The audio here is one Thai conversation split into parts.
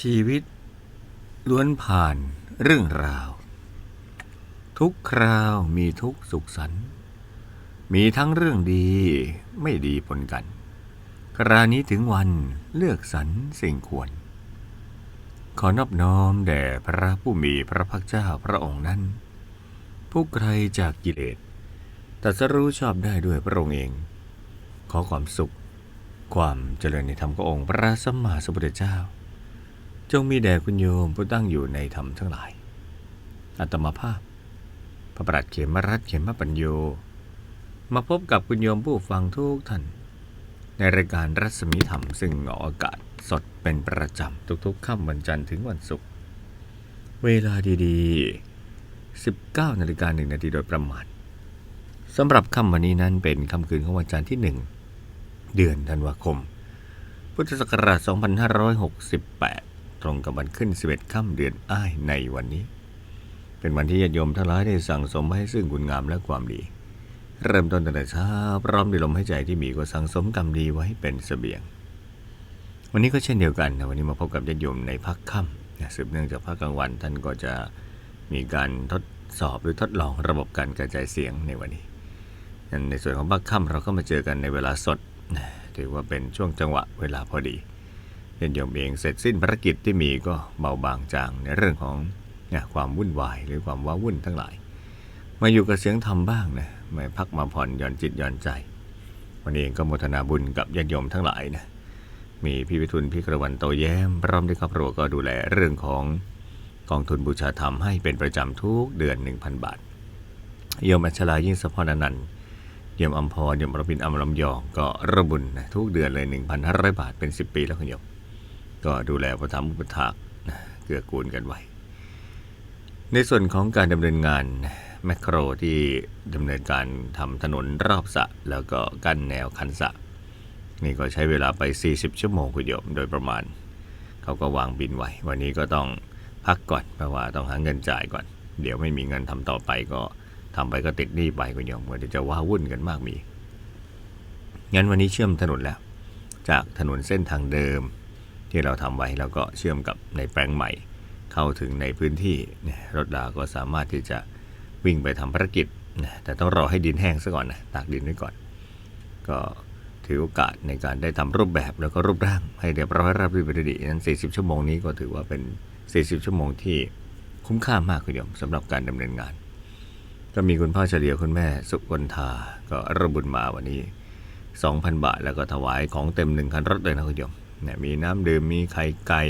ชีวิต ล้วนผ่านเรื่องราว ทุกคราวมีทุกสุขสันต์มีทั้งเรื่องดีไม่ดีปนกัน ครานี้ถึงวันเลือกสรรสิ่งควร ขอนอบน้อมแด่พระผู้มีพระภาคเจ้าพระองค์นั้น ผู้ไกลจากกิเลสตัสรู้ชอบได้ด้วยพระองค์เอง ขอความสุข ความเจริญในธรรมขององค์พระสัมมาสัมพุทธเจ้า จงมีแด่คุณโยมผู้ตั้งอยู่ในธรรมทั้งหลาย อัตมาภาพ พระปรัดเขมรัตเขมปัญโย มาพบกับคุณโยมผู้ฟังทุกท่าน ในรายการรัศมีธรรมซึ่งออกอากาศสดเป็นประจำทุกๆค่ำวันจันทร์ถึงวันศุกร์ เวลาดีๆ 19นาฬิกาหนึ่งนาทีโดยประมาณสำหรับค่ำวันนี้นั้นเป็นค่ำคืนของวันจันทร์ที่หนึ่งเดือนธันวาคม พุทธศักราช 2568 ตรงกับวันขึ้น 11ค่ำเดือนอ้ายในวันนี้ เป็นวันที่ญาติโยมทั้งหลายได้สั่งสมไว้ให้ซึ่งคุณงามและความดี เริ่มต้นตั้งแต่เช้าพร้อมด้วยลมหายใจที่มีก็สั่งสมกรรมดีไว้เป็นเสบียง วันนี้ก็เช่นเดียวกันนะวันนี้มาพบกับญาติโยมในพักค่ำนะสืบเนื่องจากภาคกลางวันท่านก็จะมีการทดสอบหรือทดลองระบบการกระจายเสียงในวันนี้งั้นในส่วนของภาคค่ำเราก็มาเจอกันในเวลาสดถือว่าเป็นช่วงจังหวะเวลาพอดี ญาติโยมเองเสร็จสิ้นภารกิจที่มีก็เบาบางจางในเรื่องของนี่ยความวุ่นวายหรือความว้าวุ่นทั้งหลาย มาอยู่กับเสียงธรรมบ้างนะมาพักมาผ่อนหย่อนจิตหย่อนใจ วันนี้เองก็โมทนาบุญกับญาติโยมทั้งหลายนะมีพี่วิทุนพี่กระวันโตแย้มพร้อมด้วยครอบครัวก็ดูแลเรื่องของกองทุนบูชาธรรมให้เป็นประจำทุกเดือน 1,000 บาทโยมอัชรายิ่งสะพอนันต์โยมอัมพรโยมรบินอัมลำยองก็ระบุญนะทุกเดือนเลย 1,500 บาทเป็น 10 ปีแล้วคุณโยม ก็ดูแลประทับอุปถากเกื้อกูลกันไว้ ในส่วนของการดำเนินงานแมคโครที่ดำเนินการทำถนนรอบสะ แล้วก็กั้นแนวคันสะ นี่ก็ใช้เวลาไป 40 ชั่วโมงคุณโยมโดยประมาณ เขาก็วางบินไว้ วันนี้ก็ต้องพักก่อนเพราะว่าต้องหาเงินจ่ายก่อน เดี๋ยวไม่มีเงินทำต่อไปก็ทำไปก็ติดหนี้ไปคุณโยมเดี๋ยวจะว้าวุ่นกันมากมีงั้นวันนี้เชื่อมถนนแล้ว จากถนนเส้นทางเดิม ที่เราทำไว้แล้วก็เชื่อมกับในแปลงใหม่ เข้าถึงในพื้นที่รถดาก็สามารถที่จะวิ่งไปทำภารกิจนะแต่ต้องรอให้ดินแห้งซะก่อนนะตากดินไว้ก่อน ก็ถือโอกาสในการได้ทำรูปแบบแล้วก็รูปร่างให้เรียบร้อยราบรื่นไปดีนั้น 40 ชั่วโมงนี้ก็ถือว่าเป็น 40 ชั่วโมงที่คุ้มค่ามากคุณโยมสำหรับการดำเนินงาน ก็มีคุณพ่อเฉลียวคุณแม่สุกนทาก็ระบุญมาวันนี้ 2,000 บาท แล้วก็ถวายของเต็มหนึ่งคันรถเลยนะคุณโยม เนี่ยมีน้ำดื่มมีไข่ไก่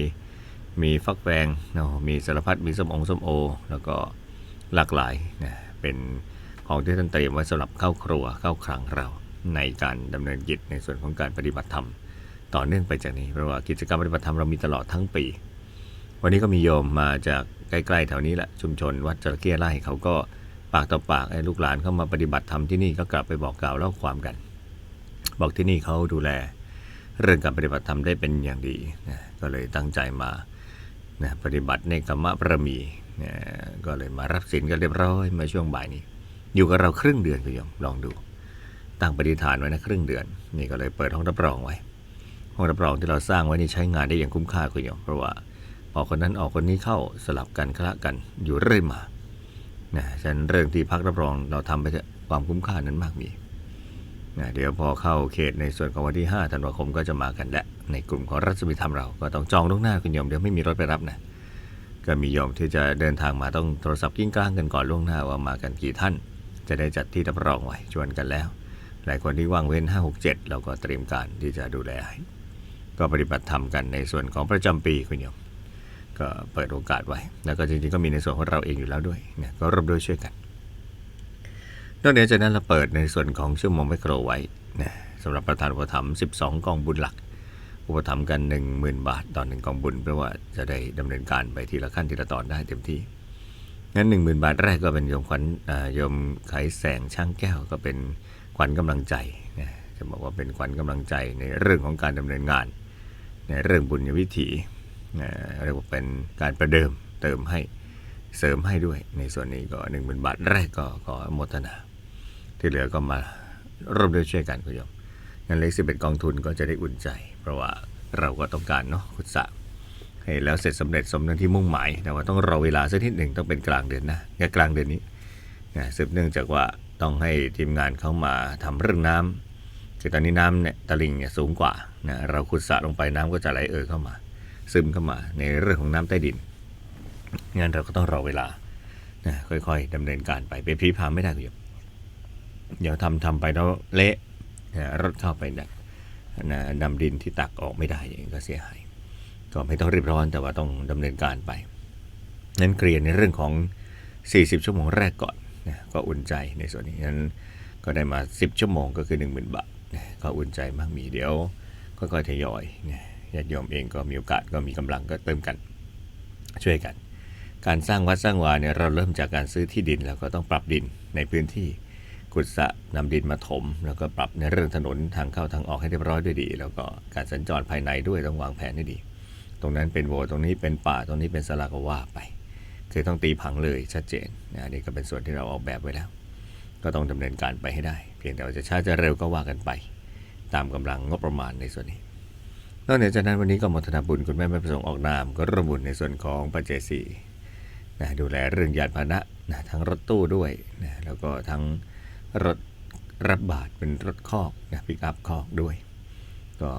มีฟักแฟงเนาะมีสารพัดมีส้มองส้มโอ แล้วก็หลากหลายนะเป็นของที่ท่านเตรียมไว้สำหรับเข้าครัวเข้าครังเราในการดำเนินกิจในส่วนของการปฏิบัติธรรม ต่อเนื่องไปจากนี้เพราะว่ากิจกรรมปฏิบัติธรรมเรามีตลอดทั้งปี วันนี้ก็มีโยมมาจากใกล้ๆแถวนี้แหละชุมชนวัดจระเข้ไร่เขาก็ปากต่อปากไอ้ลูกหลานเข้ามาปฏิบัติธรรมที่นี่ก็กลับไปบอกกล่าวเล่าความกัน บอกที่นี่เขาดูแล เรื่องการปฏิบัติธรรมได้เป็นอย่างดีนะก็เลยตั้งใจมานะปฏิบัติในกรรมะประมีนะก็เลยมารับศีลกันเรียบร้อยมื่อช่วงบ่ายนี้ อยู่กับเราครึ่งเดือนคุณโยมลองดู ตั้งปฏิฐานไว้นะครึ่งเดือน นี่ก็เลยเปิดห้องรับรองไว้ ห้องรับรองที่เราสร้างไว้นี่ใช้งานได้อย่างคุ้มค่าคุณโยมเพราะว่าออกคนนั้นออกคนนี้เข้าสลับกันคละกันอยู่เรื่อยมานะฉะนั้นเรื่องที่พักรับรองเราทำไปเถอะความคุ้มค่านั้นมากมี นะเดี๋ยวพอเข้าเขตในส่วนของวันที่5ธันวาคมก็จะมากันและในกลุ่มของรัศมีธรรมเราก็ต้องจองล่วงหน้าคุณโยมเดี๋ยวไม่มีรถไปรับนะก็มีโยมที่จะเดินทางมาต้องโทรศัพท์กิ้งกลางกันก่อนล่วงหน้าว่ามากันกี่ท่าน จะได้จัดที่รับรองไว้ชวนกันแล้ว หลายคนที่ว่างเว้น 5 6 7 เราก็เตรียมการที่จะดูแลให้ก็ปฏิบัติธรรมกันในส่วนของประจำปีคุณโยมก็เปิดโอกาสไว้ แล้วก็จริงๆก็มีในส่วนของเราเองอยู่แล้วด้วยเนี่ยก็ร่วมด้วยช่วยกัน นอกเหนือจากนั้นเราเปิดในส่วนของชั่วโมงไมโครไว้นะสำหรับประธานอุปถัมภ์12 กองบุญหลัก อุปถัมภ์กัน 10,000 บาทต่อหนึ่งกองบุญเพราะว่าจะได้ดำเนินการไปทีละขั้นทีละตอนได้เต็มที่งั้น10,000บาทแรกก็เป็นโยมขวัญอ่าโยมไขแสงช่างแก้วก็เป็นขวัญกำลังใจนะจะบอกว่าเป็นขวัญกำลังใจในเรื่องของการดำเนินงาน ในเรื่องบุญวิถีนะเรียกว่าเป็นการประเดิมเติมให้เสริมให้ด้วยในส่วนนี้ก็10,000บาทแรกก็ขอโมทนา ที่เหลือก็มาร่วมด้วยช่วยกันคุณโยมงั้นเลขสิบเอ็ดกองทุนก็จะได้อุ่นใจ เพราะว่าเราก็ต้องการเนาะขุดสระให้แล้วเสร็จสำเร็จสมดังที่มุ่งหมายแต่ว่าต้องรอเวลาสักนิดหนึ่งต้องเป็นกลางเดือนนะแค่กลางเดือนนี้นะสืบเนื่องจากว่าต้องให้ทีมงานเข้ามาทำเรื่องน้ำคือตอนนี้น้ำเนี่ยตลิ่งเนี่ยสูงกว่านะเราขุดสระลงไปน้ำก็จะไหลเอ่อเข้ามา ซึมเข้ามาในเรื่องของน้ำใต้ดินงั้นเราก็ต้องรอเวลานะค่อยๆดำเนินการไปเป็นพีพามไม่ได้คุณโยม เดี๋ยวทำทำไปแล้วเละรถเข้าไปเนะนะนำดินที่ตักออกไม่ได้อย่างก็เสียหาย ก็ไม่ต้องรีบร้อนแต่ว่าต้องดำเนินการไป นั้นเคลียร์ในเรื่องของ 40 ชั่วโมงแรกก่อนนะก็อุ่นใจในส่วนนี้นั้นก็ได้มา 10 ชั่วโมงก็คือ 10,000 บาทนะก็อุ่นใจมากมีเดี๋ยวค่อยๆทยอยนะญาติโยมเองก็มีโอกาสก็มีกำลังก็เติมกัน ช่วยกัน การสร้างวัดสร้างวาเนี่ยเราเริ่มจากการซื้อที่ดินแล้วก็ต้องปรับดินในพื้นที่ ขุดสะนำดินมาถม แล้วก็ปรับในเรื่องถนนทางเข้าทางออกให้เรียบร้อยด้วยดี แล้วก็การสัญจรภายในด้วยต้องวางแผนให้ดี ตรงนั้นเป็นโบตรงนี้เป็นป่าตรงนี้เป็นสลาก็ว่าไป คือต้องตีผังเลยชัดเจนนะนี่ก็เป็นส่วนที่เราออกแบบไว้แล้ว ก็ต้องดำเนินการไปให้ได้ เพียงแต่ว่าจะช้าจะเร็วก็ว่ากันไป ตามกำลังงบประมาณในส่วนนี้นอกจากนั้นวันนี้ก็มทนาบุญคุณแม่ไม่ประสงค์ออกนาม ก็ระบุญในส่วนของปัจเจศีนะดูแลเรื่องยานพาหนะนะทั้งรถตู้ด้วยนะแล้วก็ทั้ง รถรับบาตรเป็นรถคอกนะปิกอัพคอกด้วย ก็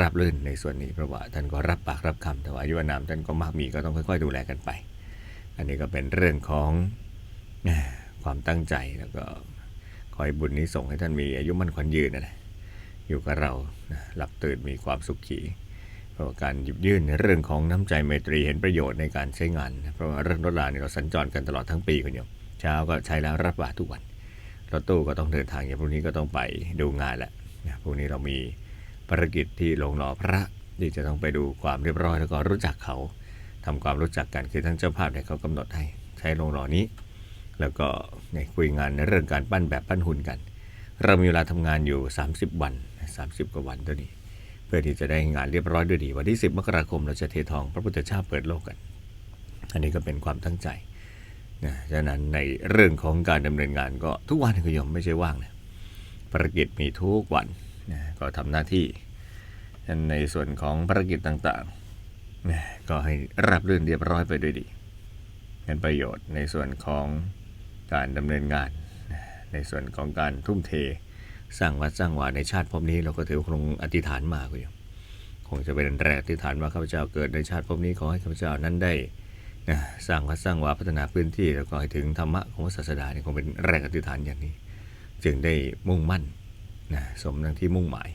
รับลื่นในส่วนนี้เพราะว่าท่านก็รับปากรับคำแต่ว่าอายุอานามท่านก็มากมีก็ต้องค่อยๆ ดูแลกันไป อันนี้ก็เป็นเรื่องของความตั้งใจแล้วก็คอยบุญนี้ส่งให้ท่านมีอายุมั่นขวัญยืนนะอยู่กับเรานะหลับตื่นมีความสุขขีเพราะาการหยิบยื่นในเรื่องของน้ำใจไมตรีเห็นประโยชน์ในการใช้งาน เพราะว่าเรื่องรถราเนี่ยเราสัญจรกันตลอดทั้งปีคุณโยมเช้าก็ใช้แล้วรับบาตรทุกวัน รถตู้ก็ต้องเดินทางอย่างพรุ่งนี้ก็ต้องไปดูงานแหละนะพรุ่งนี้เรามีภารกิจที่ลงหล่อพระที่จะต้องไปดูความเรียบร้อยแล้วก็รู้จักเขาทำความรู้จักกันคือทั้งเจ้าภาพเนี่ยเขากำหนดให้ใช้ลงหล่อนี้ แล้วก็นคุยงานในเรื่องการปั้นแบบปั้นหุ่นกัน เรามีเวลาทำงานอยู่ 30 วัน 30 กว่าวันตัวนี้ เพื่อที่จะได้งานเรียบร้อยด้วยดี วันที่ 10 มกราคมเราจะเททองพระพุทธเจ้าเปิดโลกกัน อันนี้ก็เป็นความตั้งใจ นะฉะนั้นในเรื่องของการดำเนินงานก็ทุกวันคุณโยมไม่ใช่ว่างนะภารกิจมีทุกวันนะก็ทำหน้าที่ในส่วนของภารกิจต่างๆนะก็ให้รับเรื่องเรียบร้อยไปด้วยดีเป็นประโยชน์ในส่วนของการดำเนินงานนะในส่วนของการทุ่มเทสร้างวัดสร้างวาในชาติภพนี้เราก็ถือคงอธิษฐานมาคุณโยมคงจะเป็นแรกอธิษฐานว่าข้าพเจ้าเกิดในชาติภพนี้ขอให้ข้าพเจ้านั้นได้ นะสร้างวัดสร้างวาพัฒนาพื้นที่แล้วก็ให้ถึงธรรมะของพระศาสดาเนี่ยคงเป็นแรกอธิษฐานอย่างนี้ จึงได้มุ่งมั่นนะสมดังที่มุ่งหมาย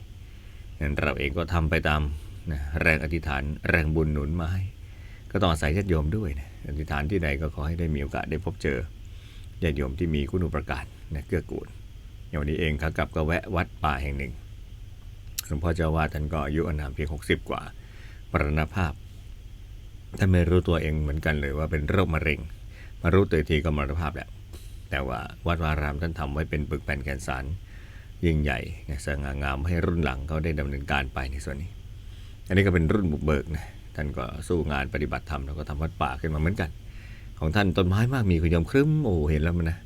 นั้นเราเองก็ทำไปตามนะแรงอธิษฐานแรงบุญหนุนมาให้ก็ต้องอาศัยญาติโยมด้วยนะอธิษฐานที่ใดก็ขอให้ได้มีโอกาสได้พบเจอญาติโยมที่มีคุณูปการนะเกื้อกูลอย่างวันนี้เองขากลับก็แวะวัดป่าแห่งหนึ่งหลวงพ่อเจ้าวาดท่านก็อายุอานามเพียง 60 กว่ามรณภาพ ท่านไม่รู้ตัวเองเหมือนกันเลยว่าเป็นโรคมะเร็ง มารู้ตัวทีก็มรณภาพแล้วแต่ว่าวัดวารามท่านทำไว้เป็นปึกแผ่นแกนสารยิ่งใหญ่สง่างามให้รุ่นหลังเขาได้ดำเนินการไปในส่วนนี้ อันนี้ก็เป็นรุ่นบุกเบิกนะท่านก็สู้งานปฏิบัติธรรมแล้วก็ทำวัดป่าขึ้นมาเหมือนกัน ของท่านต้นไม้มากมีคุณยมครึ้มโอ้เห็นแล้วมันนะ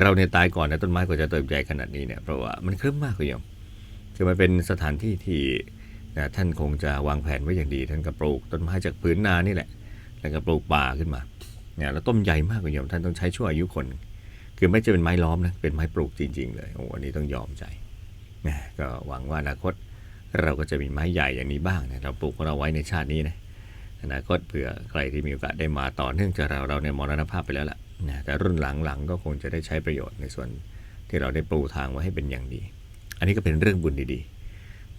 เราเนี่ยตายก่อนนะต้นไม้กว่าจะเติบใหญ่ขนาดนี้เนี่ยเพราะว่ามันครึ้มมากคุณยมคือมันเป็นสถานที่ที่ นะท่านคงจะวางแผนไว้อย่างดี ท่านก็ปลูกต้นไม้จากพื้นนานี่แหละ แล้วก็ปลูกป่าขึ้นมาเนี่ยแล้วต้นใหญ่มากคุณยมท่านต้องใช้ชั่วอายุคน คือไม่ใช่เป็นไม้ล้อมนะเป็นไม้ปลูกจริง ๆ เลยโอ้อันนี้ต้องยอมใจนะก็หวังว่าอนาคตเราก็จะมีไม้ใหญ่อย่างนี้บ้างนะเราปลูกของเราไว้ในชาตินี้นะอนาคตเผื่อใครที่มีโอกาสได้มาต่อเนื่องจากเราเราเนี่ยมรณภาพไปแล้วล่ะนะแต่รุ่นหลังๆก็คงจะได้ใช้ประโยชน์ในส่วนที่เราได้ปลูกทางไว้ให้เป็นอย่างดี อันนี้ก็เป็นเรื่องบุญดีๆ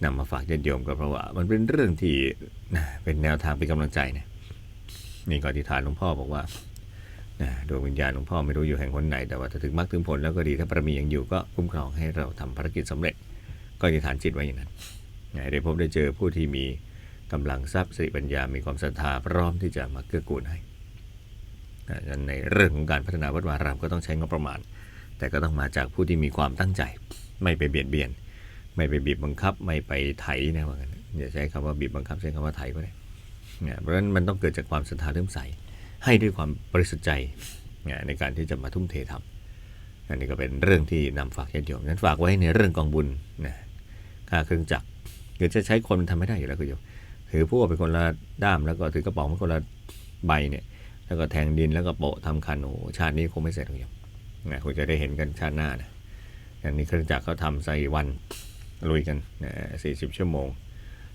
นำมาฝากญาติโยมก็เพราะว่า มันเป็นเรื่องที่เป็นแนวทางเป็นกำลังใจนะนี่ก็อธิษฐานหลวงพ่อบอกว่านะดวงวิญญาณหลวงพ่อไม่รู้อยู่แห่งคนไหน แต่ว่าถ้าถึงมรรคถึงผลแล้วก็ดีถ้าบารมียังอยู่ก็คุ้มครองให้เราทำภารกิจสำเร็จ ก็อธิษฐานจิตไว้อย่างนั้นได้พบได้เจอผู้ที่มีกำลังทรัพย์สติปัญญา มีความศรัทธาพร้อมที่จะมาเกื้อกูลให้นะฉะนั้นในเรื่องของการพัฒนาวัดวารามก็ต้องใช้งบประมาณ แต่ก็ต้องมาจากผู้ที่มีความตั้งใจ ไม่ไปเบียดเบียน ไม่ไปบีบบังคับ ไม่ไปไถนะว่างั้นอย่าใช้คำว่าบีบบังคับใช้คำว่าไถก็ได้นะเพราะฉะนั้นมันต้องเกิดจากความศรัทธาเริ่มใสให้ด้วยความบริสุทธิ์ใจนะในการที่จะมาทุ่มเททำอันนี้ก็เป็นเรื่องที่นำฝากญาติโยมนั้นฝากไว้ในเรื่องกองบุญนะค่าเครื่องจักรหรือจะใช้คนมันทำไม่ได้อยู่แล้วคุณโยมถือพวกเป็นคนละด้ามแล้วก็ถือกระป๋องเป็นคนละใบเนี่ย แล้วก็แทงดินแล้วก็โปะทำคันโอ้ชาตินี้คงไม่เสร็จหรอกโยมนะคงจะได้เห็นกันชาติหน้านะอย่างนี้เครื่องจักรเขาทำใส่วัน ลุยกันนะสี่สิบชั่วโมง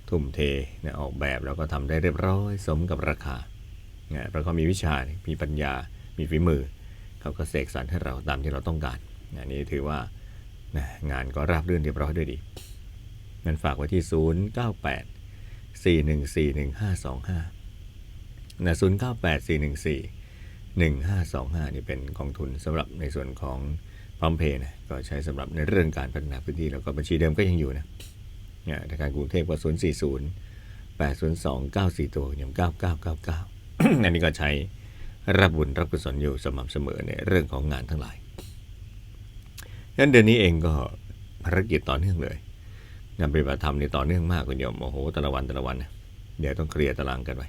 ทุ่มเทนะออกแบบแล้วก็ทำได้เรียบร้อยสมกับราคานะเพราะเขามีวิชา มีปัญญา มีฝีมือ เขาก็เสกสรรให้เราตามที่เราต้องการนะนี่ถือว่านะงานก็ราบรื่นเรียบร้อยด้วยดีงั้นฝากไว้ที่ 098 414 1525นะ098 414 1525 นี่เป็นกองทุนสำหรับในส่วนของ พร้อมเพย์นะก็ใช้สำหรับในเรื่องการพัฒนาพื้นที่แล้วก็บัญชีเดิมก็ยังอยู่นะเนี่ยธนาคารกรุงเทพก็0 4 0 8 0 2 9 4ตัวอย่าง9999อันนี้ก็ใช้รับบุญรับกุศลอยู่สม่ำเสมอในเรื่องของงานทั้งหลายงั้นเดือนนี้เองก็ภารกิจต่อเนื่องเลยงานปฏิบัติธรรมนี่ต่อเนื่องมากคุณโยมโอ้โหแต่ละวันแต่ละวันนะเดี๋ยวต้องเคลียร์ตารางกันไว้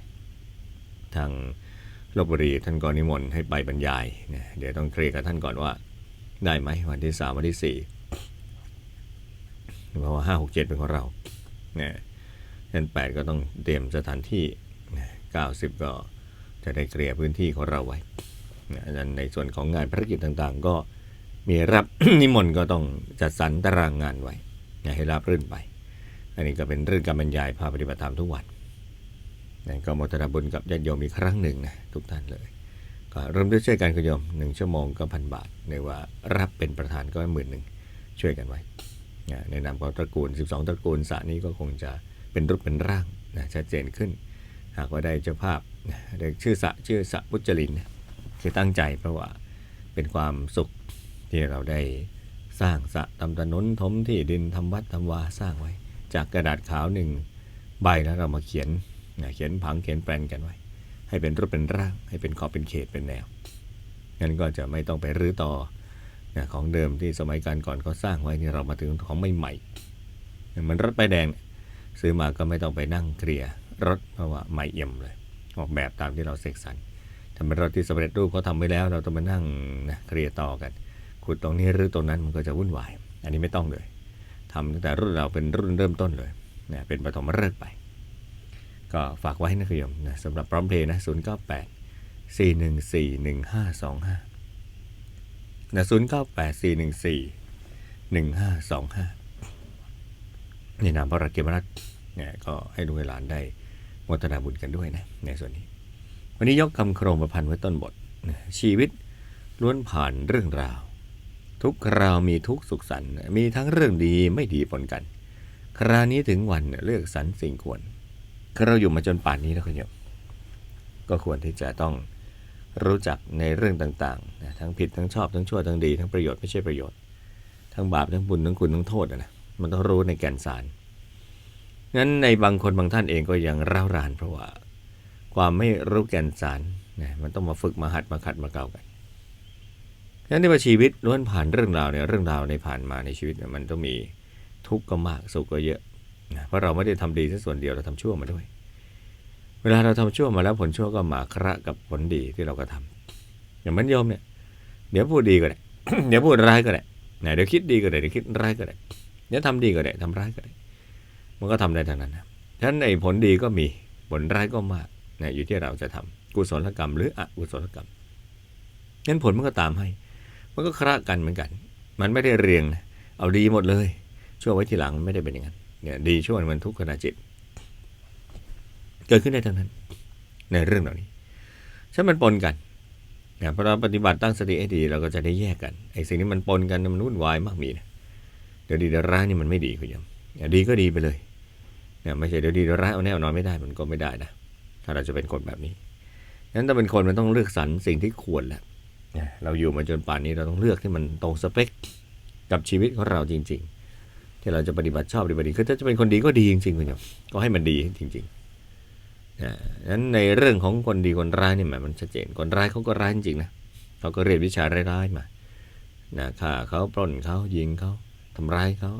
ทางลบบุรีท่านก็นิมนต์ให้ไปบรรยายเนี่ยเดี๋ยวต้องเคลียร์กับท่านก่อนว่า ได้ไหมวันที่สามวันที่สี่เพราะว่าห้าหกเจ็ดเป็นของเราเนี่ยยันแปดก็ต้องเตรียมสถานที่เก้าสิบก็จะได้เคลียร์พื้นที่ของเราไว้นะอันนั้นในส่วนของงานภารกิจต่างๆ ก็มีรับนิมนต์ก็ต้องจัดสรรตารางงานไว้ให้รับรื่นไป อันนี้ก็เป็นเรื่องการบรรยายภาพปฏิบัติธรรมทุกวันนะก็มทนาบุญกับญาติโยมอีกครั้งหนึ่งนะทุกท่านเลย เริ่มด้วยช่วยกันคุณโยมหนึ่งชั่วโมงก็พันบาทในว่ารับเป็นประธานก็หมื่นหนึ่งช่วยกันไว้ในนามของตระกูล 12 ตระกูลสระนี้ก็คงจะเป็นรูปเป็นร่างนะชัดเจนขึ้น หากว่าได้เจ้าภาพนะได้ชื่อสระชื่อสระพุจรินคือตั้งใจเพราะว่าเป็นความสุขที่เราได้สร้างสระทำถนนถมที่ดินทำวัดทำวาสร้างไว้ จากกระดาษขาวหนึ่งใบแล้วเรามาเขียนเขียนผังเขียนแปลนกันไว้ ให้เป็นรูปเป็นร่าง ให้เป็นขอบเป็นเขตเป็นแนวงั้นก็จะไม่ต้องไปรื้อต่อนะของเดิมที่สมัยการก่อนเขาสร้างไว้นี่เรามาถึงของใหม่ๆเหมือนรถป้ายแดงซื้อมาก็ไม่ต้องไปนั่งเคลียร์รถเพราะว่าใหม่เอี่ยมเลย ออกแบบตามที่เราเสกสรรถ้าเป็นรถที่สำเร็จรูปเขาทำไว้แล้ว เราต้องมานั่งนะเคลียร์ต่อกันขุดตรงนี้หรือตรงนั้นมันก็จะวุ่นวาย อันนี้ไม่ต้องเลยทำตั้งแต่รุ่นเราเป็นรุ่นเริ่มต้นเลยนะเป็นปฐมฤกษ์ไป ก็ฝากไว้นะคุณโยมนะสำหรับพร้อมเพลย์นะ098 414 1525นะศูนย์เก้าแปดสี่หนึ่งสี่หนึ่งห้าสองห้าในนามพระรักเกมรัตน์เนี่ยก็ให้ดูกหลานได้มทนาบุญกันด้วยนะในส่วนนี้ วันนี้ยกคำโครงประพันธ์ไว้ต้นบท ชีวิตล้วนผ่านเรื่องราว ทุกคราวมีทุกสุขสันต์มีทั้งเรื่องดีไม่ดีปนกัน คราวนี้ถึงวันเลือกสรรสิ่งควร คือเราอยู่มาจนป่านนี้แล้วคุณโยมก็ควรที่จะต้องรู้จักในเรื่องต่างๆนะทั้งผิดทั้งชอบทั้งชั่วทั้งดี ทั้งประโยชน์ไม่ใช่ประโยชน์ ทั้งบาปทั้งบุญทั้งคุณทั้งโทษนะมันต้องรู้ในแก่นสารงั้นในบางคนบางท่านเองก็ยังร้าวรานเพราะว่า ความไม่รู้แก่นสารนะมันต้องมาฝึกมาหัดมาขัดมาเกลากันงั้นในชีวิตล้วนผ่านเรื่องราวเนี่ยเรื่องราวในผ่านมาในชีวิตเนี่ยมันต้องมีทุกข์ก็มากสุขก็เยอะ เพราะเราไม่ได้ทำดีแค่ส่วนเดียวเราทำชั่วมาด้วย เวลาเราทำชั่วมาแล้วผลชั่วก็มาคระกับผลดีที่เราก็ทำอย่างมันโยมเนี่ย เดี๋ยวพูดดีก็ได้เดี๋ยวพูดร้ายก็ได้นะเดี๋ยวคิดดีก็ได้เดี๋ยวคิดร้ายก็ได้เดี๋ยวทำดีก็ได้ทำร้ายก็ได้ มันก็ทำได้ทั้งนั้นนะฉะนั้นในผลดีก็มีผลร้ายก็มากนะอยู่ที่เราจะทำกุศลกรรม หรืออกุศลกรรมงั้นผลมันก็ตามให้ มันก็คระกันเหมือนกัน มันไม่ได้เรียงนะเอาดีหมดเลยชั่วไว้ทีหลังไม่ได้เป็นอย่างนั้น เนี่ยดีช่วมันทุกขณะจิต เกิดขึ้นได้ทั้งนั้น ในเรื่องเหล่านี้ฉันมันปนกันนะพอเราปฏิบัติตั้งสติให้ดีเราก็จะได้แยกกันไอ้สิ่งนี้มันปนกันมันวุ่นวายมากมีนะเดี๋ยวดีเดี๋ยวร้ายนี่มันไม่ดีคุณยมอย่าดีก็ดีไปเลยเนี่ยไม่ใช่เดี๋ยวดีเดี๋ยวร้ายเอาแน่นอนไม่ได้มันก็ไม่ได้นะถ้าเราจะเป็นคนแบบนี้งั้นถ้าเป็นคนมันต้องเลือกสรรสิ่งที่ควรแหละนะเราอยู่มาจนป่านนี้เราต้องเลือกที่มันตรงสเปคกับชีวิตของเราจริง ๆ ที่เราจะปฏิบัติชอบปฏิบัติดีคือถ้าจะเป็นคนดีก็ดีจริงๆคุณยมก็ให้มันดีจริงๆนะนั้นในเรื่องของคนดีคนร้ายนี่หมายมันชัดเจนคนร้ายเขาก็ร้ายจริงๆนะเขาก็เรียนวิชาร้ายๆมานะฆ่าเขาปล้นเขายิงเขาทำร้ายเขา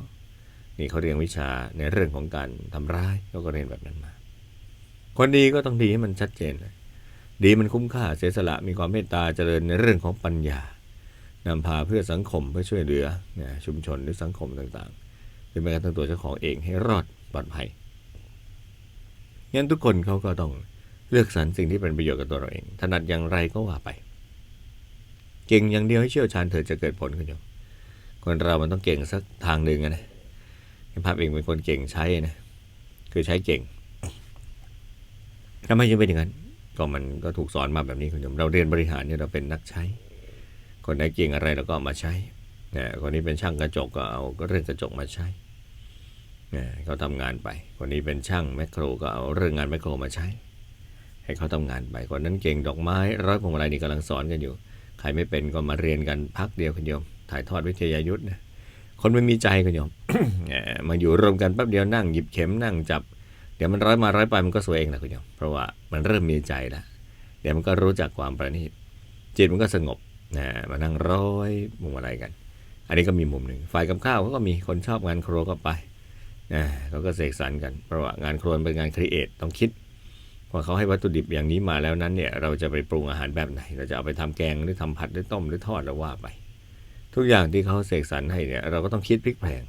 นี่เขาเรียนวิชาในเรื่องของการทำร้ายเขาก็เรียนแบบนั้นมา คนดีก็ต้องดีให้มันชัดเจนเลยดีมันคุ้มค่าเสียสละมีความเมตตาเจริญในเรื่องของปัญญานำพาเพื่อสังคมเพื่อช่วยเหลือชุมชนหรือสังคมต่างๆ หรือแม้กระทั่งตัวเจ้าของเองให้รอดปลอดภัยงั้นทุกคนเขาก็ต้องเลือกสรรสิ่งที่เป็นประโยชน์กับตัวเราเอง ถนัดอย่างไรก็ว่าไป เก่งอย่างเดียวให้เชี่ยวชาญเถิดจะเกิดผลคุณโยมคนเรามันต้องเก่งสักทางหนึ่งอะนะภาพเองเป็นคนเก่งใช้นะ คือใช้เก่งทำไมยังเป็นอย่างนั้น ก็มันก็ถูกสอนมาแบบนี้คุณโยมเราเรียนบริหารเนี่ยเราเป็นนักใช้ คนไหนเก่งอะไรเราก็เอามาใช้ นะคนนี้เป็นช่างกระจกก็เอาก็เรื่องกระจกมาใช้นะเขาทำงานไป คนนี้เป็นช่างแมคโครก็เอาเรื่องงานแมคโครมาใช้ ให้เขาทำงานไปคนนั้นเก่งดอกไม้ร้อยพวงมาลัยนี่กำลังสอนกันอยู่ ใครไม่เป็นก็มาเรียนกันพักเดียวคุณโยม ถ่ายทอดวิทยายุทธ์นะคนไม่มีใจคุณโยมแหมมาอยู่รวมกันแป๊บเดียวนั่งหยิบเข็มนั่งจับ เดี๋ยวมันร้อยมาร้อยไปมันก็สวยเองแหละคุณโยม เพราะว่ามันเริ่มมีใจแล้วเดี๋ยวมันก็รู้จักความประณีตจิตมันก็สงบนะมานั่งร้อยมุมอะไรกัน อันนี้ก็มีมุมหนึ่งฝ่ายกับข้าวเขาก็มีคนชอบงานครัวก็ไปนะเขาก็เสกสรรกันเพราะว่างานครัวเป็นงานครีเอทต้องคิดว่าเขาให้วัตถุดิบอย่างนี้มาแล้วนั้นเนี่ยเราจะไปปรุงอาหารแบบไหน เราจะเอาไปทำแกงหรือทำผัดหรือต้มหรือทอดแล้วว่าไป ทุกอย่างที่เขาเสกสรรให้เนี่ยเราก็ต้องคิดพลิกแพลง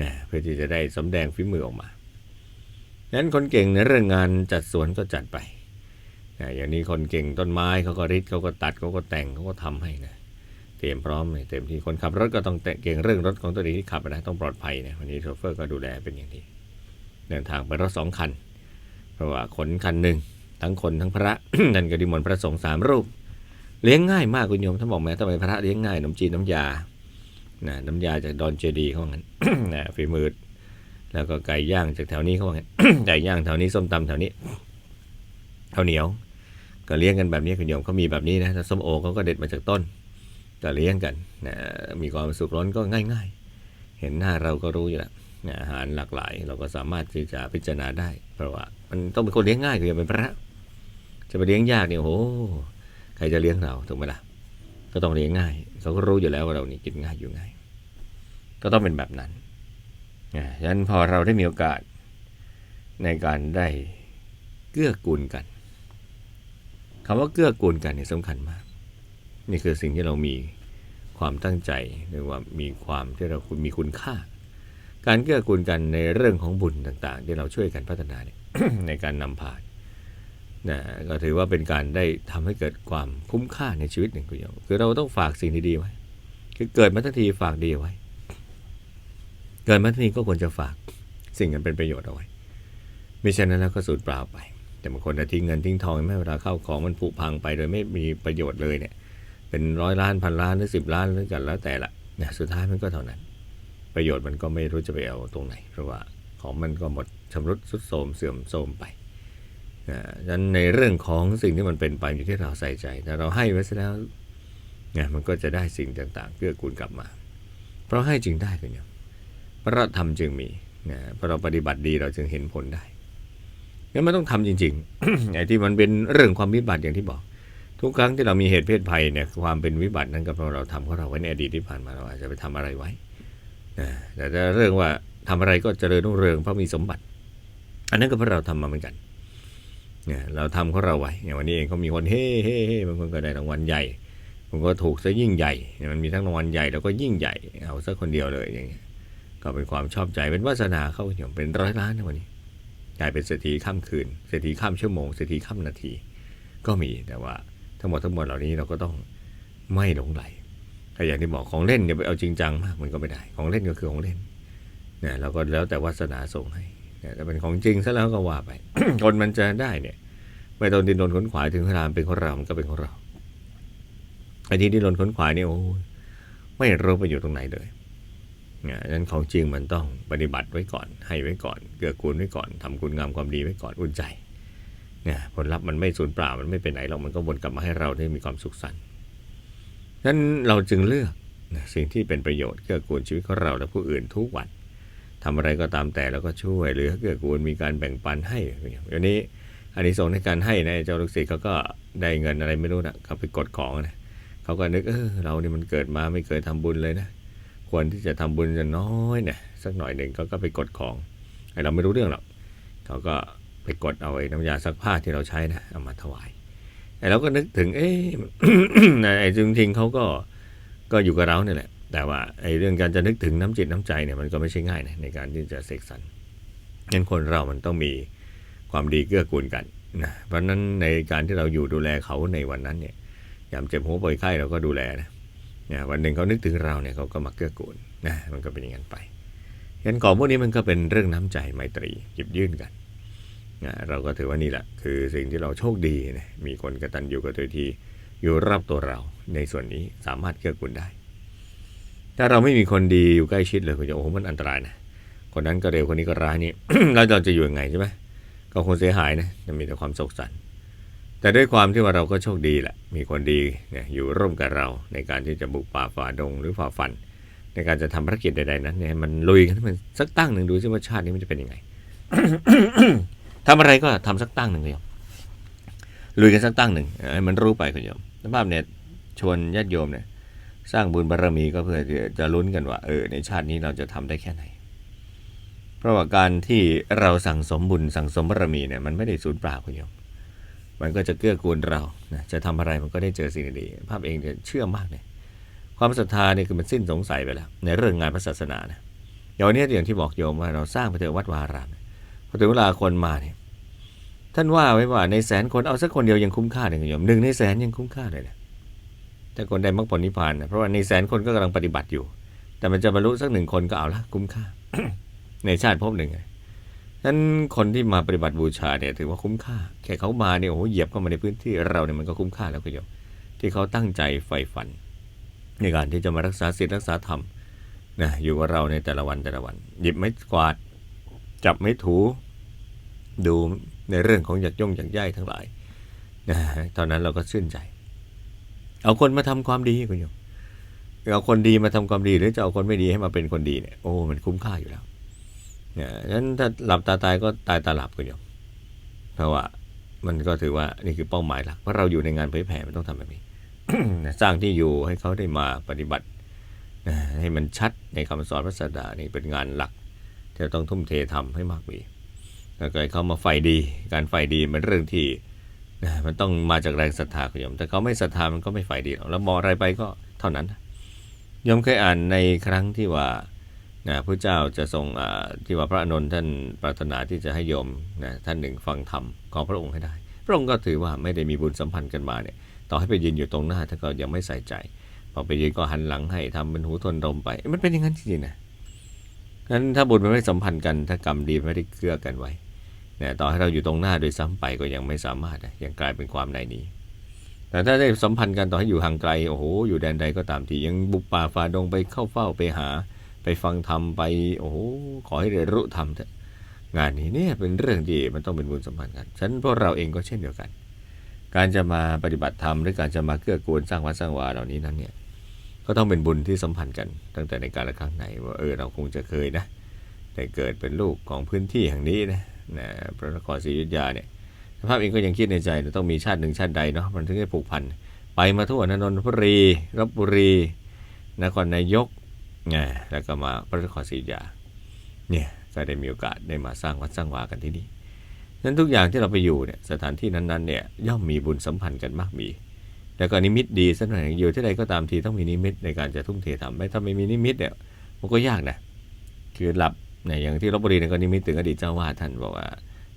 นะเพื่อที่จะได้สำแดงฝีมือออกมางั้นคนเก่งในเรื่องงานจัดสวนก็จัดไปนะอย่างนี้คนเก่งต้นไม้เขาก็ริดเขาก็ตัดเขาก็แต่งเขาก็ทำให้นะ ตรียมพร้อมเลยเต็มที่คนขับรถก็ต้องแต่เก่งเรื่องรถของตัวเองที่ขับนะต้องปลอดภัยนะวันนี้โชเฟอร์ก็ดูแลเป็นอย่างดีเดินทางไปรถสองคัน เพราะว่าขนคันหนึ่งทั้งคนทั้งพระนั่นก็ดิมนพระสงฆ์สามรูป เลี้ยงง่ายมากคุณโยมท่านบอกแม้ทำไมพระเลี้ยงง่ายขนมจีนน้ำยานะน้ำยาจากดอนเจดีย์เขาว่างั้นนะฝีมือแล้วก็ไก่ย่างจากแถวนี้เขาว่างั้นไก่ย่างแถวนี้ส้มตำแถวนี้ข้าวเหนียว ก็เลี้ยงกันแบบนี้คุณโยมเขามีแบบนี้นะส้มโอเขาก็เด็ดมาจากต้น ก็เลี้ยงกันนะมีความสุขร้อนก็ง่าย ๆ เห็นหน้าเราก็รู้อยู่แล้วนะอาหารหลากหลาย เราก็สามารถที่จะพิจารณาได้ เพราะว่ามันต้องเป็นคนเลี้ยงง่ายคืออย่าเป็นพระ จะไปเลี้ยงยากเนี่ยโอ้โหใครจะเลี้ยงเราถูกไหมล่ะก็ต้องเลี้ยงง่ายเขาก็รู้อยู่แล้วว่าเรานี่กินง่ายอยู่ง่าย ก็ต้องเป็นแบบนั้นนะฉะนั้นพอเราได้มีโอกาสในการได้เกื้อกูลกันคำว่าเกื้อกูลกันเนี่ยสำคัญมาก นี่คือสิ่งที่เรามีความตั้งใจหรือว่ามีความที่เราคุณมีคุณค่า การเกื้อกูลกันในเรื่องของบุญต่าง ๆ ที่เราช่วยกันพัฒนาเนี่ยในการนำพานะก็ถือว่าเป็นการได้ทำให้เกิดความคุ้มค่าในชีวิตหนึ่งคุณโยมคือเราต้องฝากสิ่งดีๆไว้ คือเกิดมาทั้งทีฝากดีไว้ เกิดมาทั้งทีก็ควรจะฝากสิ่งนั้นเป็นประโยชน์เอาไว้ไม่เช่นนั้นแล้วก็สูญเปล่าไป แต่บางคนทิ้งเงินทิ้งทองไม่เวลาเข้าของมันผุพังไปโดยไม่มีประโยชน์เลยเนี่ย เป็นร้อยล้านพันล้านหรือสิบล้านหรือกันแล้วแต่ละเนี่ยสุดท้ายมันก็เท่านั้น ประโยชน์มันก็ไม่รู้จะไปเอาตรงไหน เพราะว่าของมันก็หมดชำรุดทรุดโทรมเสื่อมโทรมไปนะฉะนั้นในเรื่องของสิ่งที่มันเป็นไปอยู่ที่เราใส่ใจแต่เราให้ไว้ซะแล้วเนี่ยมันก็จะได้สิ่งต่างๆเกื้อกูลกลับมา เพราะให้จึงได้กันเนี่ยพระธรรมจึงมีนะเพราะเราปฏิบัติดีเราจึงเห็นผลได้งั้นมันต้องทำจริงๆไอ้ที่มันเป็นเรื่องความวิบัติอย่างที่บอก ทุกครั้งที่เรามีเหตุเพศภัยเนี่ยความเป็นวิบัตินั้นก็เพราะเราทำของเราไว้ในอดีตที่ผ่านมาเราอาจจะไปทำอะไรไว้นะแต่เรื่องว่าทำอะไรก็เจริญรุ่งเรืองเพราะมีสมบัติ อันนั้นก็เพราะเราทำมาเหมือนกันเนี่ยเราทำของเราไว้อย่างวันนี้เองเขามีคนเฮ้เฮ้เฮ้บางคนก็ได้รางวัลใหญ่บางคนก็ถูกซะยิ่งใหญ่เนี่ยมันมีทั้งรางวัลใหญ่แล้วก็ยิ่งใหญ่ เอาซะคนเดียวเลยอย่างเงี้ย ก็เป็นความชอบใจ เป็นวาสนาเขาอย่างเป็นร้อยล้านในวันนี้ กลายเป็นเศรษฐีข้ามคืน เศรษฐีข้ามชั่วโมง เศรษฐีข้ามนาที ก็มี แต่ว่า ทั้งหมดทั้งมวลเหล่านี้เราก็ต้องไม่หลงไหลถ้าอย่างที่บอกของเล่นอย่าไปเอาจริงจังมากมันก็ไม่ได้ ของเล่นก็คือของเล่นเนี่ยเราก็แล้วแต่วาสนาส่งให้เนี่ยแต่เป็นของจริงซะแล้วก็ว่าไป คนมันจะได้เนี่ยไม่ต้องดิ้นรนขนขวายถึงเวลามันเป็นของเรามันก็เป็นของเราไอ้ที่ดิ้นรนขนขวายเนี่ยโอ้ยไม่รู้ไปอยู่ตรงไหนเลยเนี่ยดังนั้นของจริงมันต้องปฏิบัติไว้ก่อน ให้ไว้ก่อน เกื้อกูลไว้ก่อนทำคุณงามความดีไว้ก่อนอุ่นใจ นี่ยผลลัพธ์มันไม่สูญเปล่ามันไม่เป็นไหนหรอกมันก็วนกลับมาให้เราได้มีความสุขสันต์นั้นเราจึงเลือกนะสิ่งที่เป็นประโยชน์เกื้อกูลชีวิตของเราและผู้อื่นทุกวันทำอะไรก็ตามแต่แล้วก็ช่วยหลือเกื้อกูลมีการแบ่งปันให้อย่างนี้อันนี้ส่งในการให้นะเจ้าลูกศิษย์เขาก็ได้เงินอะไรไม่รู้นะเขาไปกดของนะเขาก็นึกเออเรานี่มันเกิดมาไม่เคยทำบุญเลยนะควรที่จะทำบุญจะน้อยเนี่ยสักหน่อยหนึ่งเขาก็ไปกดของไอเราไม่รู้เรื่องหรอกเขาก็ ไปกดเอาไอ้น้ำยาซักผ้าที่เราใช้นะเอามาถวายไอเราก็นึกถึง เอ๊ะไอ้จริงๆเขาก็ก็อยู่กับเราเนี่ยแหละ แต่ว่าไอ้เรื่องการจะนึกถึงน้ำจิตน้ำใจเนี่ยมันก็ไม่ใช่ง่ายนะในการที่จะเสกสรรงั้นคนเรามันต้องมีความดีเกื้อกูลกันนะเพราะนั้นในการที่เราอยู่ดูแลเขาในวันนั้นเนี่ยยามเจ็บหัวป่วยไข้เราก็ดูแลนะนะวันหนึ่งเขานึกถึงเราเนี่ยเขาก็มาเกื้อกูลนะมันก็เป็นอย่างนั้นไปยันของพวกนี้มันก็เป็นเรื่องน้ำใจไมตรีหยิบยื่นกัน นะเราก็ถือว่านี่แหละคือสิ่งที่เราโชคดีนะมีคนกระตัญญูกตเวทีอยู่รอบตัวเราในส่วนนี้สามารถเกื้อกูลได้ ถ้าเราไม่มีคนดีอยู่ใกล้ชิดเลยคุณจะโอ้โหมันอันตรายนะคนนั้นก็เร็วคนนี้ก็ร้ายนี่แล้วเราจะอยู่ยังไงใช่ไหมก็คงเสียหายนะจะมีแต่ความโศกสันแต่ด้วยความที่ว่าเราก็โชคดีแหละมีคนดีเนี่ยอยู่ร่วมกับเราในการที่จะบุกป่าฝ่าดงหรือฝ่าฟัน ในการจะทำภารกิจใดๆนั้นเนี่ยมันลุยกันมันสักตั้งหนึ่งดูซิว่าชาตินี้มันจะเป็นยังไง ทำอะไรก็ทำสักตั้งหนึ่งเลยโยมลุยกันสักตั้งหนึ่งให้มันรู้ไปคุณโยมสภาพเนี่ยชวนญาติโยมเนี่ย สร้างบุญบารมีก็เพื่อจะลุ้นกันว่าเออในชาตินี้เราจะทำได้แค่ไหน เพราะว่าการที่เราสั่งสมบุญสั่งสมบารมีเนี่ยมันไม่ได้สูญเปล่าคุณโยมมันก็จะเกื้อกูลเรานะจะทำอะไรมันก็ได้เจอสิ่งดีๆภาพเองจะเชื่อมากเลยความศรัทธาเนี่ยคือมันสิ้นสงสัยไปแล้ว ในเรื่องงานพระศาสนานะอย่างวันนี้อย่างที่บอกโยมว่าเราสร้างไปเถอะวัดวารามเนี่ย พอถึงเวลาคนมาเนี่ยท่านว่าไว้ว่าในแสนคนเอาสักคนเดียวยังคุ้มค่าเลยคุณโยมหนึ่งในแสนยังคุ้มค่าเลยนะถ้าคนได้มรรคผลนิพพานนะเพราะว่าในแสนคนก็กำลังปฏิบัติอยู่ แต่มันจะบรรลุสักหนึ่งคนก็เอาละคุ้มค่า ในชาติภพหนึ่งไงนั้นคนที่มาปฏิบัติบูชาเนี่ยถือว่าคุ้มค่า แค่เขามาเนี่ยโอ้โหเหยียบเข้ามาในพื้นที่เราเนี่ยมันก็คุ้มค่าแล้วคุณโยมที่เขาตั้งใจใฝ่ฝัน ในการที่จะมารักษาศีลรักษาธรรมนะอยู่กับเราในแต่ละวันแต่ละวัน หยิบไม้กวาด จับไม้ถู ดูในเรื่องของหยักย่งหยักย่ายทั้งหลายนะตอนนั้นเราก็ชื่นใจ เอาคนมาทำความดีคุณโยมเอาคนดีมาทำความดี หรือจะเอาคนไม่ดีให้มาเป็นคนดีเนี่ยโอ้มันคุ้มค่าอยู่แล้วเนี่ยฉะนั้นถ้าหลับตาตายก็ตายตาหลับคุณโยมเพราะว่ามันก็ถือว่านี่คือเป้าหมายหลักเพราเราอยู่ในงานเผยแผ่มันต้องทำแบบนี้สร้างที่อยู่ให้เขาได้มาปฏิบัตินะให้มันชัดในคำสอนพระศาสดานี่เป็นงานหลัก ที่เราต้องทุ่มเททำให้มากมีแล้วก็ให้เขามาใฝ่ดี การใฝ่ดีมันเรื่องที่มันต้องมาจากแรงศรัทธาคุณโยม แต่เขาไม่ศรัทธามันก็ไม่ฝ่ายดีหรอกแล้วมองอะไรไปก็เท่านั้นโยมเคยอ่านในครั้งที่ว่านะพระเจ้าจะทรงที่ว่าพระอานนท์ท่านปรารถนาที่จะให้โยมนะท่านหนึ่งฟังธรรมของพระองค์ให้ได้ พระองค์ก็ถือว่าไม่ได้มีบุญสัมพันธ์กันมาเนี่ยต่อให้ไปยืนอยู่ตรงหน้าท่านก็ยังไม่ใส่ใจพอไปยืนก็หันหลังให้ทำเป็นหูทนลมไป มันเป็นอย่างนั้นจริงๆนะ งั้นถ้าบุญมันไม่สัมพันธ์กันถ้ากรรมดีไม่ได้เกื้อกันไว้เนี่ยต่อให้เราอยู่ตรงหน้าโดยซ้ำไปก็ยังไม่สามารถนะยังกลายเป็นความในนี้ แต่ถ้าได้สัมพันธ์กันต่อให้อยู่ห่างไกลโอ้โหอยู่แดนใดก็ตามทียังบุกป่าฝ่าดงไปเข้าเฝ้าไปหา ไปฟังธรรมไปโอ้โหขอให้ได้รู้ธรรมเถอะงานนี้เนี่ยเป็นเรื่องที่มันต้องเป็นบุญสัมพันธ์กันฉะนันพวกเราเองก็เช่นเดียวกัน การจะมาปฏิบัติธรรมหรือการจะมาเกื้อกูลสร้างวัดสร้างวาเหล่านี้นั้นเนี่ย ก็ต้องเป็นบุญที่สัมพันธ์กัน ตั้งแต่ในการละครั้งไหนว่าเออเราคงจะเคยนะได้เกิดเป็นลูกของพื้นที่แห่งนี้นะนะพระนครศรีอยุธยาเนี่ยสภาพเองก็ยังคิดในใจนะต้องมีชาติหนึ่งชาติใดเนาะมันถึงจะผูกพันไปมาทั่วนนทบุรีรบบุรี นครนายกนะแล้วก็มาพระนครศรีอยุธยาเนี่ยก็ได้มีโอกาสได้มาสร้างวัดสร้างวากันที่นี่นั้นทุกอย่างที่เราไปอยู่เนี่ยสถานที่นั้นๆเนี่ยย่อมมีบุญสัมพันธ์กันมากมี แล้วก็นิมิตดีสักหน่อยอยู่ที่ใดก็ตามทีต้องมีนิมิตในการจะทุ่มเททำไม่ถ้าไม่มีนิมิตเนี่ยมันก็ยากนะคือหลับเนี่ยอย่างที่ลบบุรีเนี่ยก็นิมิตถึงอดีตเจ้าวาดท่านบอกว่า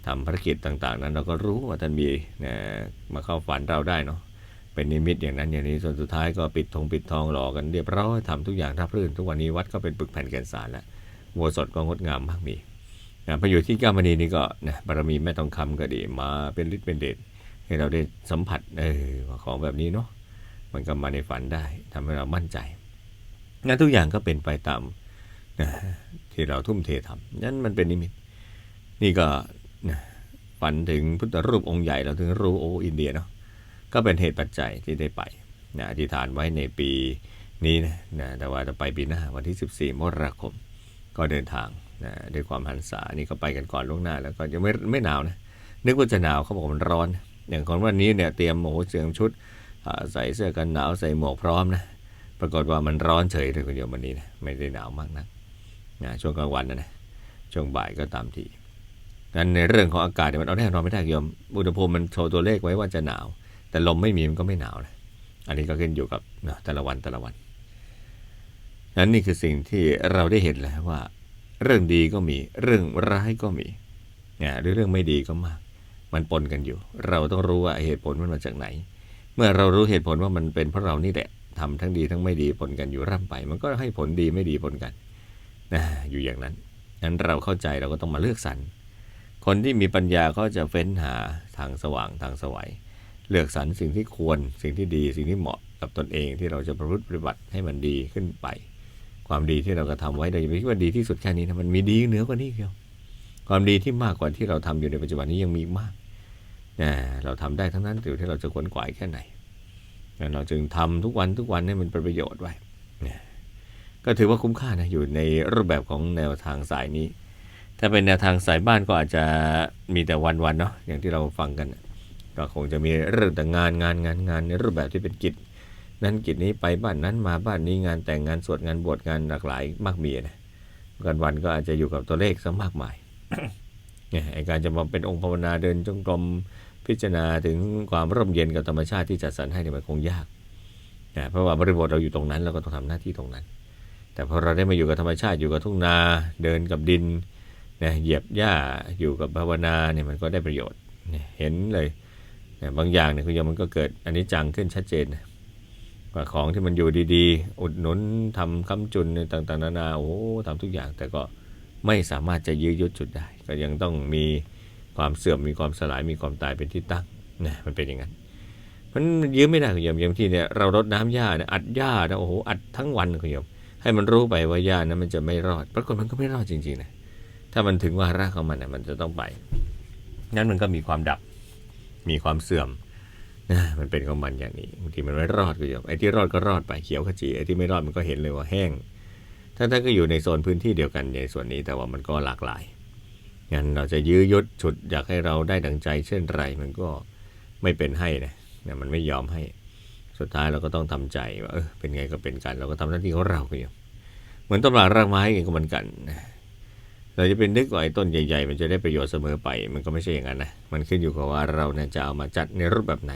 ทำภารกิจต่างๆ นั้นเราก็รู้ว่าท่านมีนะมาเข้าฝันเราได้เนาะเป็นนิมิตอย่างนั้นอย่างนี้ส่วนสุดท้ายก็ปิดธงปิดทองหล่อกันเรียบร้อยทำทุกอย่างรับรื่น ทุกวันนี้วัดก็เป็นปึกแผ่นแก่นสารแล้วโบสถ์ก็งดงามมากมีนะพออยู่ที่กามณีนี่ก็นะบารมีแม่ทองคำก็ดีมาเป็นฤทธิ์เป็นเดช ให้เราได้สัมผัสเออของแบบนี้เนาะมันก็มาในฝันได้ทำให้เรามั่นใจงั้นทุกอย่างก็เป็นไปตามนะที่เราทุ่มเททำนั้นมันเป็นนิมิต นี่ก็นะฝันถึงพุทธรูปองค์ใหญ่เราถึงรู้โออินเดียเนาะก็เป็นเหตุปัจจัยที่ได้ไปนะอธิษฐานไว้ในปีนี้นะนะแต่ว่าจะไปปีหน้าวันที่ 14 มกราคม ก็เดินทางนะด้วยความหันษานี่ก็ไปกันก่อนล่วงหน้า แล้วก็ยังไม่ไม่หนาวนะนึกว่าจะหนาวเขาบอกมันร้อน อย่างคนวันนี้เนี่ยเตรียมโอ้เสื้อชุดใส่เสื้อกันหนาวใส่หมวกพร้อมนะปรากฏว่ามันร้อนเฉยเลยคุณโยมวันนี้นะไม่ได้หนาวมากนักนะช่วงกลางวันนะนะช่วงบ่ายก็ตามทีงั้นในเรื่องของอากาศเนี่ยมันเอาแน่นอนไม่ได้โยมอุณหภูมิมันโชว์ตัวเลขไว้ว่าจะหนาว แต่ลมไม่มีมันก็ไม่หนาวนะอันนี้ก็ขึ้นอยู่กับนะแต่ละวันแต่ละวันนั้นนี่คือสิ่งที่เราได้เห็นแล้วว่า เรื่องดีก็มีเรื่องร้ายก็มีนะหรือเรื่องไม่ดีก็มาก มันปนกันอยู่ เราต้องรู้ว่าเหตุผลมันมาจากไหน เมื่อเรารู้เหตุผลว่ามันเป็นเพราะเรานี่แหละทำทั้งดีทั้งไม่ดีปนกันอยู่ร่ำไป มันก็ให้ผลดีไม่ดีปนกันนะอยู่อย่างนั้นนั้นเราเข้าใจเราก็ต้องมาเลือกสรรคนที่มีปัญญาก็จะเฟ้นหาทางสว่างทางสวัยเลือกสรรสิ่งที่ควร สิ่งที่ดีสิ่งที่เหมาะกับตนเองที่เราจะประพฤติปฏิบัติให้มันดีขึ้นไป ความดีที่เรากระทำไว้โดยอย่าไปคิดว่าดีที่สุดแค่นี้นะมันมีดีเหนือกว่านี้เดียวความดีที่มากกว่าที่เราทำอยู่ในปัจจุบันนี้ยังมีมาก เราทำได้ทั้งนั้นอยู่ที่เราจะขวนขวายแค่ไหน เราจึงทำทุกวันทุกวันให้มันเป็นประโยชน์ไว้ ก็ถือว่าคุ้มค่านะอยู่ในรูปแบบของแนวทางสายนี้ ถ้าเป็นแนวทางสายบ้านก็อาจจะมีแต่วันๆเนาะอย่างที่เราฟังกัน ก็คงจะมีเรื่องแต่งานงานงานงานในรูปแบบที่เป็นกิจ นั้นกิจนี้ไปบ้านนั้นมาบ้านนี้งานแต่งงานสวดงานบวชงานหลากหลายมากมีนะกันวันก็อาจจะอยู่กับตัวเลขซะมากมายไอการจะมาเป็นองค์ภาวนาเดินจงกรม พิจารณาถึงความร่มเย็นกับธรรมชาติที่จัดสรรให้เนี่ยมันคงยากนะเพราะว่าบริบทเราอยู่ตรงนั้นเราก็ต้องทำหน้าที่ตรงนั้น แต่พอเราได้มาอยู่กับธรรมชาติอยู่กับทุ่งนาเดินกับดินนะเหยียบหญ้าอยู่กับภาวนาเนี่ยมันก็ได้ประโยชน์เนี่ยเห็นเลยนะบางอย่างเนี่ยคุณโยมมันก็เกิดอันนี้จังขึ้นชัดเจนว่าของที่มันอยู่ดีๆ อุดหนุนทำคำจุนต่างๆนานาโอ้ทำทุกอย่างแต่ก็ไม่สามารถจะยื้อยุดจุดได้ ก็ยังต้องมี ความเสื่อมมีความสลายมีความตายเป็นที่ตั้งนะมันเป็นอย่างนั้นมันยื้อไม่ได้คุณโยมอย่างที่เนี่ยเรารดน้ำหญ้าเนี่ยอัดหญ้านะโอ้โหอัดทั้งวันคุณโยมให้มันรู้ไปว่าหญ้านั้นมันจะไม่รอดปรากฏมันก็ไม่รอดจริงๆนะถ้ามันถึงวาระของมันนะมันจะต้องไปนั้นมันก็มีความดับ มีความเสื่อมนะมันเป็นของมันอย่างนี้บางทีมันไม่รอดก็โยมไอ้ที่รอดก็รอดไปเขียวขจีไอ้ที่ไม่รอดมันก็เห็นเลยว่าแห้งท่านท่านก็อยู่ในโซนพื้นที่เดียวกันในส่วนนี้แต่ว่ามันก็หลากหลาย งั้นเราจะยื้อยุดฉุดอยากให้เราได้ดังใจ เช่นไรมันก็ไม่เป็นให้นะนะมันไม่ยอมให้ สุดท้ายเราก็ต้องทำใจว่าเออเป็นไงก็เป็นกัน เราก็ทำหน้าที่ของเราก็โยมเหมือนต้นหมารากไม้เองก็เหมือนกันนะเราจะเป็นนึกว่าไอ้ต้นใหญ่ ๆ มันจะได้ประโยชน์เสมอไป มันก็ไม่ใช่อย่างนั้นนะมันขึ้นอยู่กับว่าเราเนี่ยจะเอามาจัดในรูปแบบไหน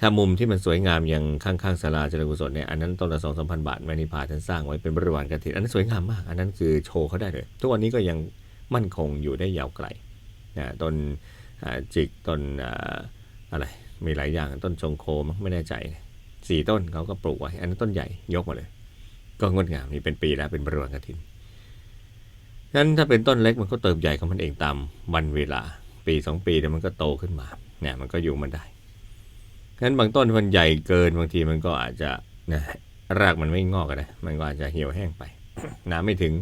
ถ้ามุมที่มันสวยงามอย่างข้างๆศาลาเจริญกุศลเนี่ยอันนั้นต้นละสองสามพันบาทแม่นิพาท่านสร้างไว้เป็นบริวารกฐินอันนั้นสวยงามมาก อันนั้นคือโชว์เขาได้เลยทุกวันนี้ก็ยัง มั่นคงอยู่ได้ยาวไกลนะต้นจิกต้นอะไรมีหลายอย่างต้นชงโคมไม่แน่ใจสี่ต้นเขาก็ปลูกไว้อันนั้นต้นใหญ่ยกมาเลย ก็งดงามนี่เป็นปีแล้วเป็นบริวารกฐินนั้นถ้าเป็นต้นเล็กมันก็เติบใหญ่ของมันเองตามวันเวลา ปีสองปีเดี๋ยวมันก็โตขึ้นมาเนี่ยมันก็อยู่มันได้งั้นบางต้นมันใหญ่เกินบางทีมันก็อาจจะนะรากมันไม่งอกอะนะมันก็อาจจะเหี่ยวแห้งไปน้ำไม่ถึง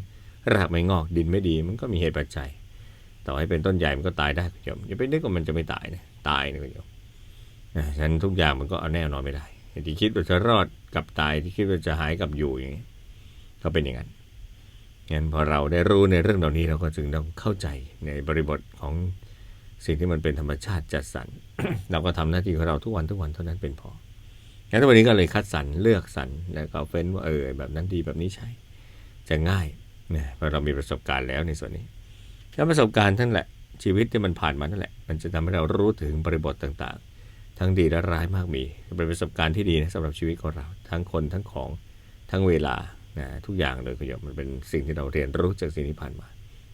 รากไม่งอกดินไม่ดี มันก็มีเหตุปัจจัย ต่อให้เป็นต้นใหญ่มันก็ตายได้คุณโยมอย่าไปนึกว่ามันจะไม่ตายนะตายนะคุณโยมฉะนั้นทุกอย่างมันก็เอาแน่นอนไม่ได้ที่คิดว่าจะรอดกับตายที่คิดว่าจะหายกับอยู่อย่างนี้ก็เป็นอย่างนั้นงั้นพอเราได้รู้ในเรื่องเหล่านี้เราก็จึงต้องเข้าใจในบริบทของสิ่งที่มันเป็นธรรมชาติจัดสรรเราก็ทำหน้าที่ของเราทุกวันทุกวันเท่านั้นเป็นพองั้นวันนี้ก็เลยคัดสรรเลือกสรรแล้วก็เฟ้นว่าเออแบบนั้นดีแบบนี้ใช่ จะง่าย เนะเพราะเรามีประสบการณ์แล้วในส่วนนี้แล้วประสบการณ์ทั้งแหละ ชีวิตที่มันผ่านมานั่นแหละ มันจะทำให้เรารู้ถึงบริบทต่างๆ ทั้งดีและร้ายมากมีเป็นประสบการณ์ที่ดีนะสำหรับชีวิตของเรา ทั้งคนทั้งของทั้งเวลานะทุกอย่างเลยคุณโยมมันเป็นสิ่งที่เราเรียนรู้จากสิ่งที่ผ่านมา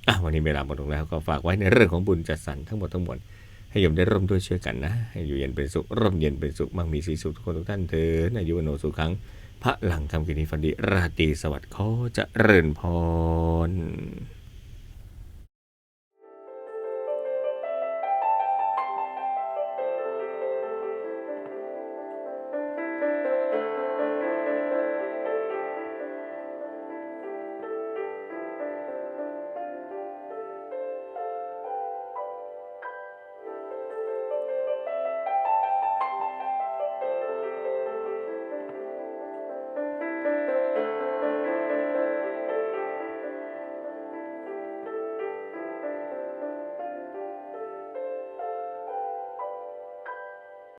อะวันนี้เวลาหมดลงแล้วก็ฝากไว้ในเรื่องของบุญจัดสรรทั้งหมดทั้งมวลให้โยมได้ร่วมด้วยช่วยกันนะ ให้อยู่เย็นเป็นสุขร่มเย็นเป็นสุขมั่งมีสีสุขทุกคนทุกท่านเถิดอายุวันโนสุขัง พระหลังคำกินีฟันดี ราตรีสวัสดิ์ขอจะเริญพร